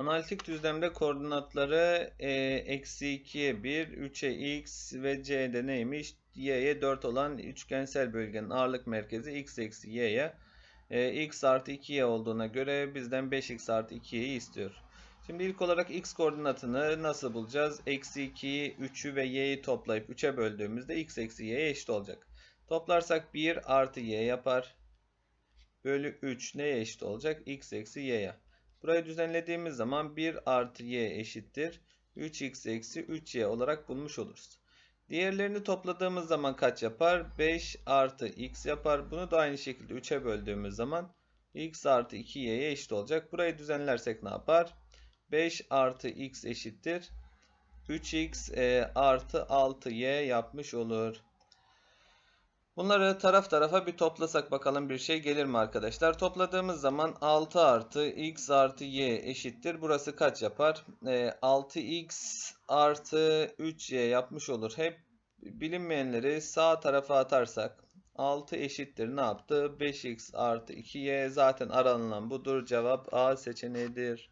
Analitik düzlemde koordinatları e, eksi 2'ye 1, 3'e x ve c'de neymiş? y'ye 4 olan üçgensel bölgenin ağırlık merkezi x eksi y'ye e, x artı 2y olduğuna göre bizden 5x artı 2y'yi istiyor. Şimdi ilk olarak x koordinatını nasıl bulacağız? Eksi 2'yi, 3'ü ve y'yi toplayıp 3'e böldüğümüzde x eksi y'ye eşit olacak. Toplarsak 1 artı y yapar. Bölü 3 neye eşit olacak? x eksi y'ye. Burayı düzenlediğimiz zaman 1 artı y eşittir. 3x eksi 3y olarak bulmuş oluruz. Diğerlerini topladığımız zaman kaç yapar? 5 artı x yapar. Bunu da aynı şekilde 3'e böldüğümüz zaman x artı 2y'ye eşit olacak. Burayı düzenlersek ne yapar? 5 artı x eşittir. 3x e, artı 6y yapmış olur. Bunları taraf tarafa bir toplasak bakalım bir şey gelir mi arkadaşlar? Topladığımız zaman 6 artı x artı y eşittir. Burası kaç yapar? E, 6x artı 3y yapmış olur. Hep bilinmeyenleri sağ tarafa atarsak 6 eşittir ne yaptı? 5x artı 2y zaten aranılan budur. Cevap A seçeneğidir.